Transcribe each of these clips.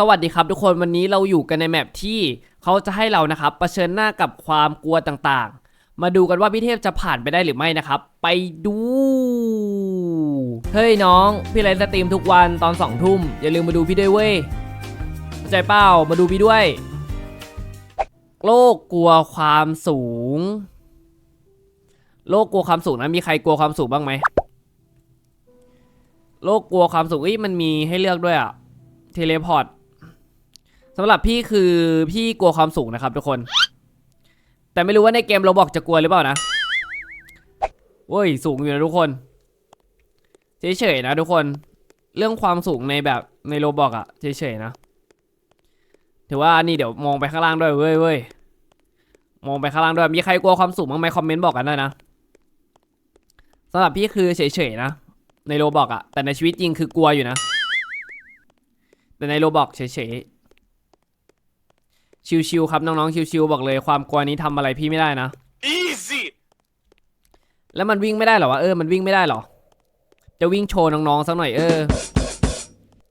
สวัสดีครับทุกคนวันนี้เราอยู่กันในแมปที่เขาจะให้เรานะครับเผชิญหน้ากับความกลัวต่างๆ มาดูกันว่าพี่เทพจะผ่านไปได้หรือไม่นะครับ ไปดู เฮ้ยน้อง พี่ไลฟ์สตรีมทุกวันตอนสองทุ่มอย่าลืมมาดูพี่ด้วยเว้ยใจเปล่ามาดูพี่ด้วย โลกกลัวความสูง โลกกลัวความสูงนะมีใครกลัวความสูงบ้างไหมโลกกลัวความสูงอ้ยมันมีให้เลือกด้วยอะเทเลพอร์ต สำหรับพี่คือพี่กลัวความสูงนะครับทุกคน แต่ไม่รู้ว่าในเกมเราบอกจะกลัวหรือเปล่านะเว้ยสูงอยู่นะทุกคนเฉยๆนะทุกคน เรื่องความสูงในแบบในโรบอกอะเฉยๆนะถือว่านี่เดี๋ยวมองไปข้างล่างด้วยเว้ยเว้ยมองไปข้างล่างด้วยมีใครกลัวความสูงบ้างไหมคอมเมนต์บอกกันได้นะสำหรับพี่คือเฉยๆนะ ในโรบอกอะแต่ในชีวิตจริงคือกลัวอยู่นะ แต่ในโรบอกเฉยๆ ชิวๆครับน้องๆชิวๆบอกเลยความกลัวนี้ทำอะไรพี่ไม่ได้นะ Easy! แล้วมันวิ่งไม่ได้เหรอวะเออมันวิ่งไม่ได้เหรอ จะวิ่งโชว์น้องๆสักหน่อยเออ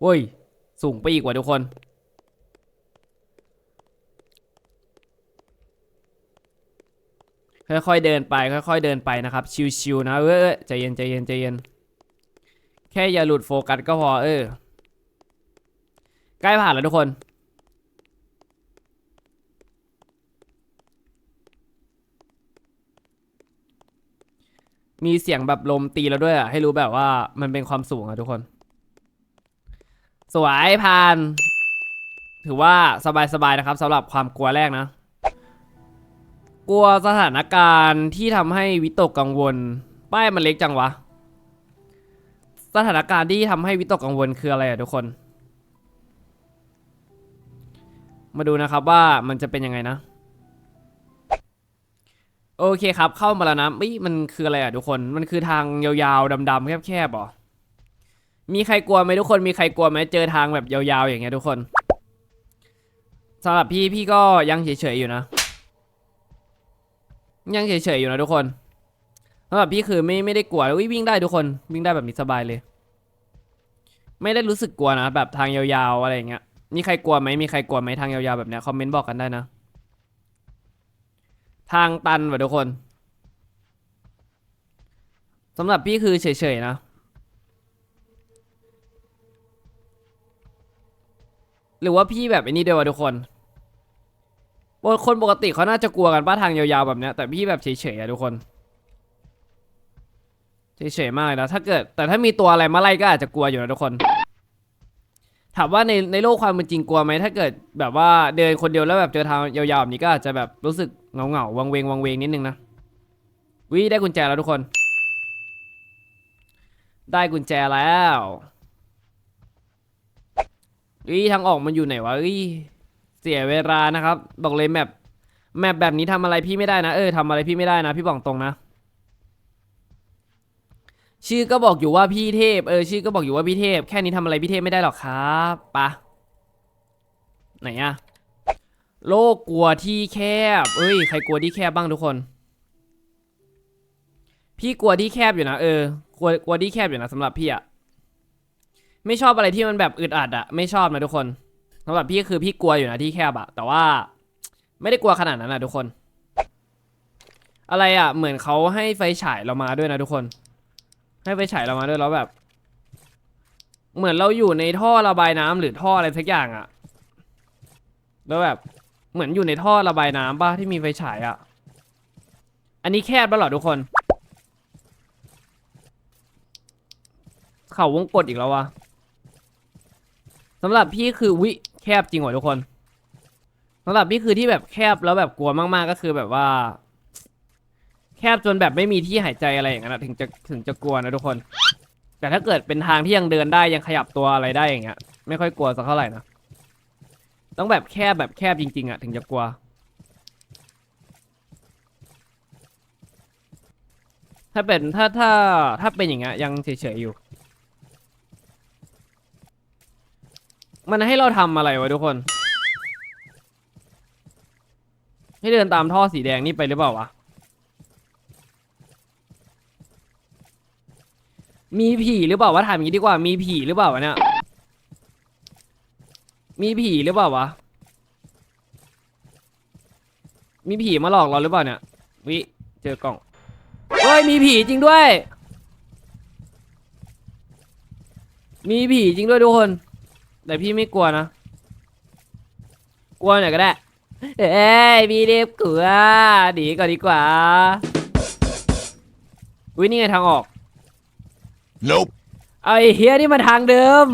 โว้ยสูงไปอีกว่าทุกคนค่อยๆเดินไปค่อยๆเดินไปนะครับ ชิวๆนะเออใจเย็นใจเย็นใจเย็นแค่อย่าหลุดโฟกัสก็พอเออใกล้ผ่านแล้วทุกคน มีเสียงแบบลมตีแล้วด้วยอะ ให้รู้แบบว่ามันเป็นความสูงอะทุกคน สวยผ่าน ถือว่าสบายๆนะครับสำหรับความกลัวแรกนะ กลัวสถานการณ์ที่ทำให้วิตกกังวล ป้ายมันเล็กจังวะ สถานการณ์ที่ทำให้วิตกกังวลคืออะไรอะทุกคน มาดูนะครับว่ามันจะเป็นยังไงนะ โอเคครับ เข้ามาแล้วนะมันคืออะไรอะทุกคน มันคือทางยาวๆดำๆแคบๆหรอ มีใครกลัวไหมทุกคน มีใครกลัวไหมเจอทางแบบยาวๆอย่างเงี้ยทุกคนสำหรับพี่พี่ก็ยังเฉยๆอยู่นะ ยังเฉยๆอยู่นะทุกคนสำหรับพี่คือไม่ไม่ได้กลัววิ่งได้ทุกคน วิ่งได้แบบนี้สบายเลย ไม่ได้รู้สึกกลัวนะแบบทางยาวๆอะไรอย่างเงี้ย มีใครกลัวไหมมีใครกลัวไหมทางยาวๆแบบเนี้ยคอมเมนต์บอกกันได้นะ ทางตันว่ะทุกคนสำหรับพี่คือเฉยๆนะ หรือว่าพี่แบบไอ้นี่ด้วยวะทุกคนคนปกติเขาน่าจะกลัวกันป้าทางยาวๆแบบเนี้ยแต่พี่แบบเฉยๆอะทุกคนเฉยๆมากเลยนะถ้าเกิดแต่ถ้ามีตัวอะไรมาไล่ก็อาจจะกลัวอยู่นะทุกคน ถามว่าในในโลกความเป็นจริงกลัวไหมถ้าเกิดแบบว่าเดินคนเดียวแล้วแบบเจอทางยาวๆแบบนี้ก็อาจจะแบบรู้สึกเงาเงาๆวังเวงวังเวงนิดนึงนะวิได้กุญแจแล้วทุกคน ได้กุญแจแล้ววิทางออกมันอยู่ไหนวะวิเสียเวลานะครับ บอกเลยแมปแมปแบบนี้ทำอะไรพี่ไม่ได้นะเออทำอะไรพี่ไม่ได้นะ พี่บอกตรงนะ ชื่อก็บอกอยู่ว่าพี่เทพ เออชื่อก็บอกอยู่ว่าพี่เทพ แค่นี้ทำอะไรพี่เทพไม่ได้หรอกครับปะไหนอะโลกกลัวที่แคบ เอ้ย ใครกลัวที่แคบบ้างทุกคน พี่กลัวที่แคบอยู่นะเออกลัวกลัวที่แคบอยู่นะสำหรับพี่อะไม่ชอบอะไรที่มันแบบอึดอัดอะไม่ชอบนะทุกคนสำหรับพี่คือพี่กลัวอยู่นะที่แคบอะแต่ว่า ไม่ได้กลัวขนาดนั้นนะทุกคน อะไรอะเหมือนเขาให้ไฟฉายเรามาด้วยนะทุกคน ให้ไฟฉายเรามาด้วยแล้วแบบ เหมือนเราอยู่ในท่อระบายน้ำหรือท่ออะไรสักอย่างอะแล้วแบบเหมือนอยู่ในท่อระบายน้ำป่ะที่มีไฟฉายอะอันนี้แคบแล้วเหรอทุกคน เข่าวงกดอีกแล้ววะสำหรับพี่คือวิแคบจริงว่ะทุกคนสำหรับพี่คือที่แบบแคบแล้วแบบกลัวมากๆก็คือแบบว่า แคบจนแบบไม่มีที่หายใจอะไรอย่างนั้นอะถึงจะถึงจะกลัวนะทุกคน แต่ถ้าเกิดเป็นทางที่ยังเดินได้ยังขยับตัวอะไรได้อย่างเงี้ย ไม่ค่อยกลัวสักเท่าไหร่นะต้องแบบแคบแบบแคบจริง ๆอะถึงจะกลัว ถ้าเป็นถ้าถ้าถ้าเป็นอย่างเงี้ยยังเฉยๆอยู่ มันให้เราทำอะไรวะทุกคน ให้เดินตามท่อสีแดงนี่ไปหรือเปล่าวะ มีผีหรือเปล่าวะถามอย่างนี้ดีกว่ามีผีหรือเปล่าวะเนี่ยมีผีหรือเปล่าวะมีผีมาหลอกเราหรือเปล่าเนี่ยวิเจอกล่องเฮ้ยมีผีจริงด้วย มีผีจริงด้วยทุกคนแต่พี่ไม่กลัวนะกลัวหน่อยก็ได้เอ้ยพี่เรียบกลัวหนีก่อนดีกว่าวินี่ไงทางออก Nope. เอาไอ้เฮียนี่มาทางเดิม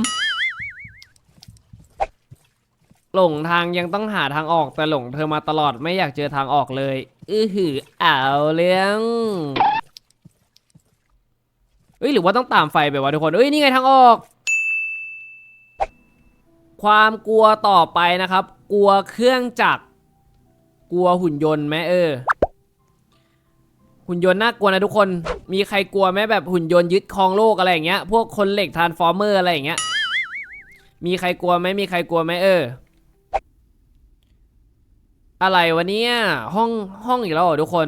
หลงทางยังต้องหาทางออกแต่หลงเธอมาตลอดไม่อยากเจอทางออกเลย อือหือเอาเรื่องเอ้ยหรือว่าต้องตามไฟไปวะทุกคนเอ้ยนี่ไงทางออก ความกลัวต่อไปนะครับ กลัวเครื่องจักรกลัวหุ่นยนต์ไหมเออ หุ่นยนต์น่ากลัวนะทุกคน มีใครกลัวไหมแบบหุ่นยนต์ยึดครองโลกอะไรอย่างเงี้ย พวกคนเหล็กทรานส์ฟอร์เมอร์อะไรอย่างเงี้ย มีใครกลัวไหมมีใครกลัวไหมเออ อะไรวะเนี่ยห้องห้องอีกแล้วเหรอทุกคน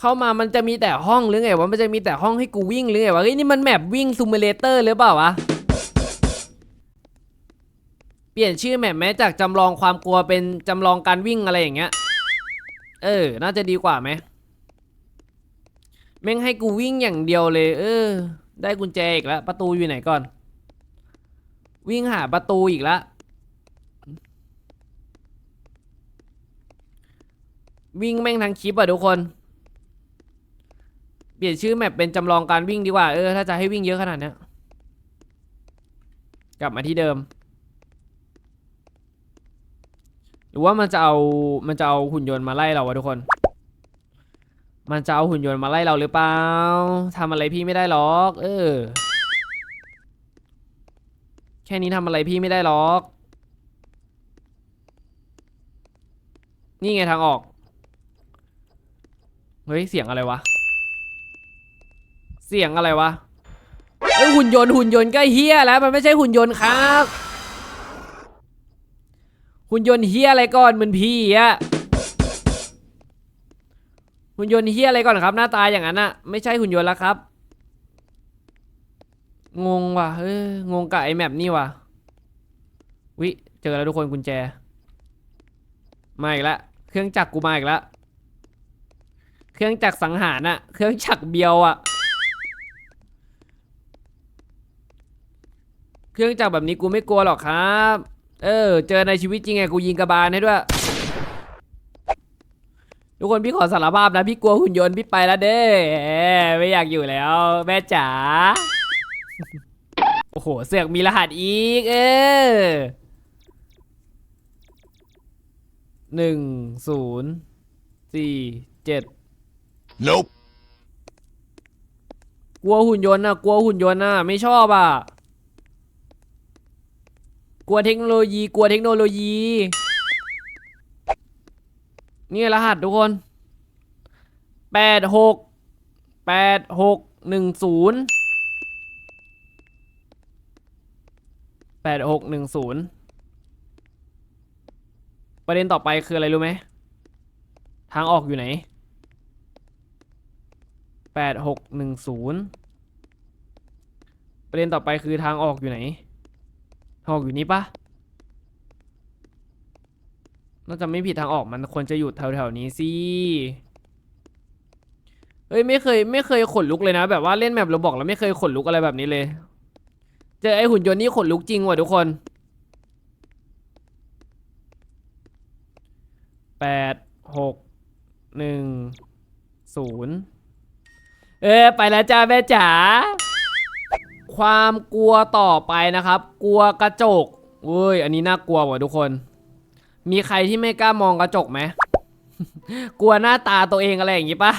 เข้ามามันจะมีแต่ห้องหรือไงวะ มันจะมีแต่ห้องให้กูวิ่งหรือไงวะเฮ้ยนี่มันแมปวิ่งซูมเลเตอร์หรือเปล่าวะ เปลี่ยนชื่อแมปแม้จากจำลองความกลัวเป็นจำลองการวิ่งอะไรอย่างเงี้ย เออ น่าจะดีกว่าไหม แม่งให้กูวิ่งอย่างเดียวเลย เออ ได้กุญแจอีกแล้วประตูอยู่ไหนก่อน วิ่งหาประตูอีกแล้ววิ่งแม่งทั้งคลิปอะทุกคน เปลี่ยนชื่อแมปเป็นจำลองการวิ่งดีกว่า เออ ถ้าจะให้วิ่งเยอะขนาดเนี้ยกลับมาที่เดิม หรือว่ามันจะเอา มันจะเอาหุ่นยนต์มาไล่เราวะทุกคน มันจะเอาหุ่นยนต์มาไล่เราหรือเปล่าทำอะไรพี่ไม่ได้หรอก เออ แค่นี้ทำอะไรพี่ไม่ได้หรอก นี่ไงทางออก เฮ้ย เสียงอะไรวะ เสียงอะไรวะเอ้ยหุ่นยนต์หุ่นยนต์ก็เฮี้ยแล้ว มันไม่ใช่หุ่นยนต์ครับ หุ่นยนต์เฮี้ยอะไรก่อนเหมือนพี่อะ หุ่นยนต์เฮี้ยอะไรก่อนครับ หน้าตาอย่างนั้นอะไม่ใช่หุ่นยนต์แล้วครับ งงว่ะเอองงกับไอแมปนี่ว่ะวิเจอแล้วทุกคนกุญแจ มาอีกแล้วเครื่องจักรกูมาอีกแล้วเครื่องจักรสังหารอะเครื่องจักรเบียวอะเครื่องจักรแบบนี้กูไม่กลัวหรอกครับ เออ เจอในชีวิตจริงไงกูยิงกระบาลให้ด้วย ทุกคนพี่ขอสารภาพนะพี่กลัวหุ่นยนต์พี่ไปแล้วเด้ไม่อยากอยู่แล้ว แม่จ๋าโอ้โหเสือกมีรหัสอีก เออหนึ่งศูนย์สี่เจ็ด Nope. กลัวหุ่นยนต์น่ะกลัวหุ่นยนต์น่ะไม่ชอบอะ กลัวเทคโนโลยี กลัวเทคโนโลยี นี่รหัสทุกคนแปดหกแปดหกหนึ่งศูนย์แปดหกหนึ่งศูนย์ประเด็นต่อไปคืออะไรรู้ไหม ทางออกอยู่ไหนแปดหกหนึ่งศูนย์ประเด็นต่อไปคือทางออกอยู่ไหน ทางออกอยู่นี่ปะ น่าจะไม่ผิดทางออกมันควรจะอยู่แถวๆนี้สิเฮ้ยไม่เคยไม่เคยขนลุกเลยนะ แบบว่าเล่นแมปเราบอกแล้วไม่เคยขนลุกอะไรแบบนี้เลย เจอไอหุ่นยนต์นี่ขนลุกจริงว่ะทุกคนแปดหกหนึ่งศูนย์เออไปแล้วจ้าแม่จ๋าความกลัวต่อไปนะครับ กลัวกระจกเว้ยอันนี้น่ากลัวว่ะทุกคน มีใครที่ไม่กล้ามองกระจกไหม กลัวหน้าตาตัวเองอะไรอย่างงี้ปะ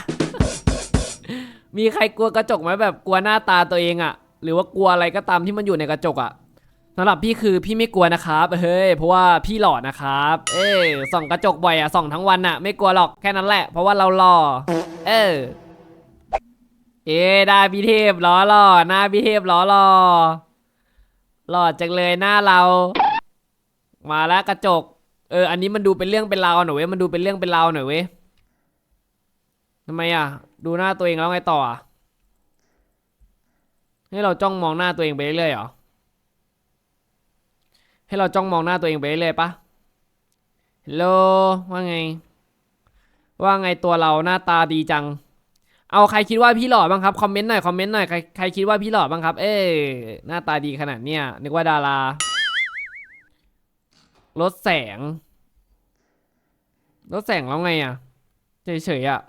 มีใครกลัวกระจกไหมแบบกลัวหน้าตาตัวเองอะหรือว่ากลัวอะไรก็ตามที่มันอยู่ในกระจกอะสำหรับพี่คือพี่ไม่กลัวนะครับ เฮ้ย เพราะว่าพี่หล่อนะครับ เอ้ยส่องกระจกบ่อยอะส่องทั้งวันอะไม่กลัวหรอกแค่นั้นแหละ เพราะว่าเราหล่อ เออ เอ๊หน้าพี่เทพล้อหล่อหน้าพี่เทพล้อหล่อหล่อจังเลยหน้าเรา มาแล้วกระจก เออ อันนี้มันดูเป็นเรื่องเป็นราวหน่อยเว้ย มันดูเป็นเรื่องเป็นราวหน่อยเว้ยทำไมอะ ดูหน้าตัวเองแล้วไงต่ออะให้เราจ้องมองหน้าตัวเองไปเรื่อยๆหรอ ให้เราจ้องมองหน้าตัวเองไปเรื่อยๆปะฮัลโหลว่าไง ว่าไงตัวเราหน้าตาดีจัง เอาใครคิดว่าพี่หล่อบ้างครับ คอมเมนต์หน่อย คอมเมนต์หน่อย ใครใครคิดว่าพี่หล่อบ้างครับ เอ้ยหน้าตาดีขนาดเนี้ยนึกว่าดารา ลดแสง ลดแสงแล้วไงอะ เฉยๆอะ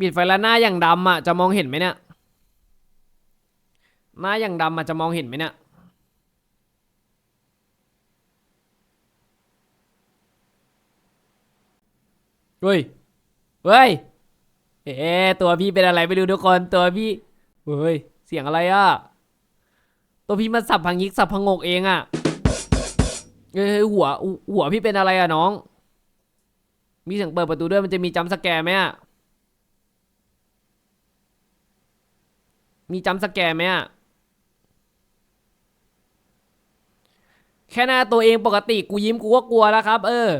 บิดไฟแล้วหน้าอย่างดำอะ จะมองเห็นไหมเนี่ย หน้าอย่างดำอะจะมองเห็นไหมเนี่ยเฮ้ย เฮ้ย เอ๊ตัวพี่เป็นอะไรไม่รู้ทุกคน ตัวพี่ เฮ้ย เสียงอะไรอะ ตัวพี่มันสับพังยิกสับพังงกเองอะ เอ้ยหัวหัวพี่เป็นอะไรอะน้อง มีเสียงเปิดประตูด้วยมันจะมีจัมป์สแกร์ไหมอะมีจัมป์สแกร์ไหมอะแค่หน้าตัวเองปกติกูยิ้มกูก็กลัวแล้วครับ เออ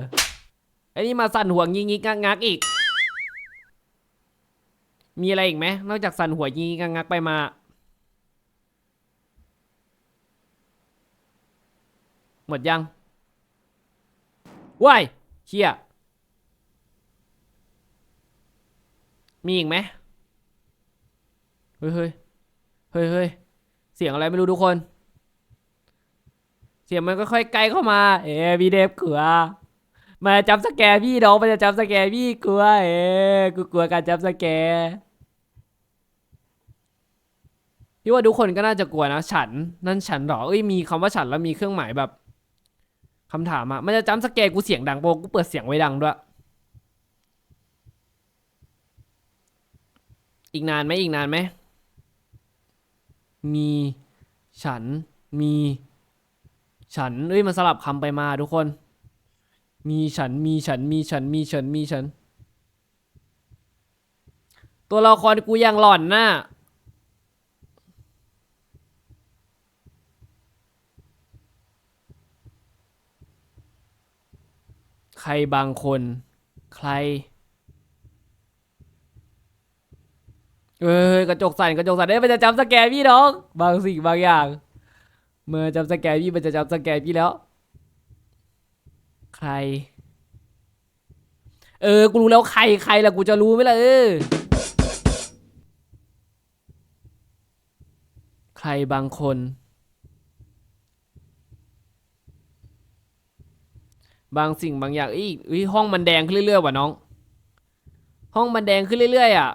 ไอ้นี่มาสั่นหัวงิงงิกงักงักอีก มีอะไรอีกไหมนอกจากสั่นหัวงิงงิกงักงักไปมาหมดยัง ว้ายเชี่ยมีอีกไหมเฮ้ยเฮ้ยเฮ้ยเฮ้ยเสียงอะไรไม่รู้ทุกคน เสียงมันก็ค่อยๆใกล้เข้ามา เอ๊ะพี่เดฟกลัวมาจับสแกร์พี่น้องมันจะจับสแกร์พี่กลัวเอ๊ะกูกลัวการจับสแกร์พี่ว่าทุกคนก็น่าจะกลัวนะ ฉันนั่นฉันหรอเอ้ยมีคำว่าฉันแล้วมีเครื่องหมายแบบ คำถามอะมันจะจำสแกร์กูเสียงดังโปกูเปิดเสียงไว้ดังด้วย อีกนานไหมอีกนานไหม มีฉันมี ฉันเอ้ยมันสลับคำไปมาทุกคน มีฉันมีฉันมีฉันมีฉันมีฉัน ตัวละครกูยังหล่อนน่ะ ใครบางคน ใคร เอ้ยกระจกสั่นกระจกสั่นเอ้ยมันจะจำสแกนพี่น้อง บางสิ่งบางอย่าง เมื่อจำสแกนพี่มันจะจำสแกนพี่แล้ว ใคร เออ กูรู้แล้วใครใครล่ะกูจะรู้ไหมล่ะเออ ใครบางคน บางสิ่งบางอย่างอีเอ้ยห้องมันแดงขึ้นเรื่อยๆว่ะน้อง ห้องมันแดงขึ้นเรื่อยๆอะ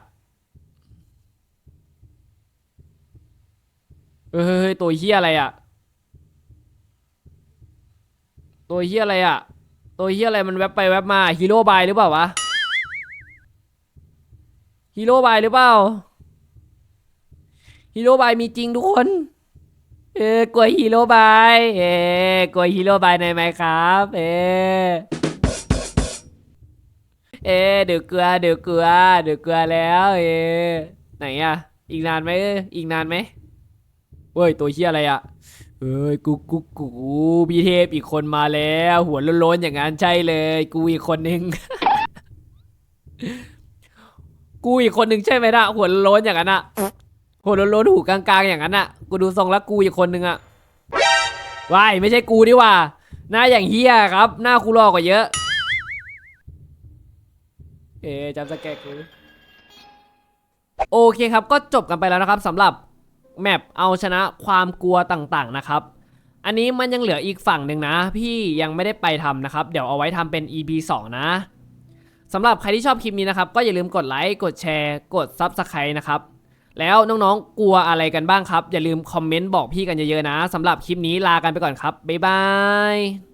เฮ้ยเฮ้ยเฮ้ยตัวเฮียอะไรอะ ตัวเฮียอะไรอะ ตัวเฮียอะไรมันแวบไปแวบมาฮีโร่บายหรือเปล่าวะฮีโร่บายหรือเปล่าฮีโร่บายมีจริงทุกคน เออกลัวฮีโร่บายเออกลัวฮีโร่บายในไหมครับ เอเอเดี๋ยวเกลือเดี๋ยวเกลือเดี๋ยวเกลือแล้วเอไหนอะอีกนานไหมอีกนานไหมเว้ยตัวเฮียอะไรอะเอ้ยกูกูกูพี่เทพอีกคนมาแล้ว หัวโล้นๆอย่างนั้นใช่เลย กูอีกคนนึง กูอีกคนนึงใช่ไหมนะหัวโล้นอย่างนั้นอะ หัวโล้นๆหูกลางๆอย่างนั้นอะ กูดูทรงแล้วกูอีกคนนึงอะวายไม่ใช่กูดีว่า หน้าอย่างเฮียครับ หน้ากูหลอกกว่าเยอะ เอ๊จำสแกกกูโอเคครับก็จบกันไปแล้วนะครับสำหรับแมปเอาชนะความกลัวต่างๆนะครับ อันนี้มันยังเหลืออีกฝั่งหนึ่งนะ พี่ยังไม่ได้ไปทำนะครับ เดี๋ยวเอาไว้ทำเป็น EP 2 นะสำหรับใครที่ชอบคลิปนี้นะครับ ก็อย่าลืมกดไลค์ กดแชร์ กด Subscribe นะครับ แล้วน้องๆกลัวอะไรกันบ้างครับ อย่าลืมคอมเมนต์บอกพี่กันเยอะๆนะสำหรับคลิปนี้ลากันไปก่อนครับบ๊ายบาย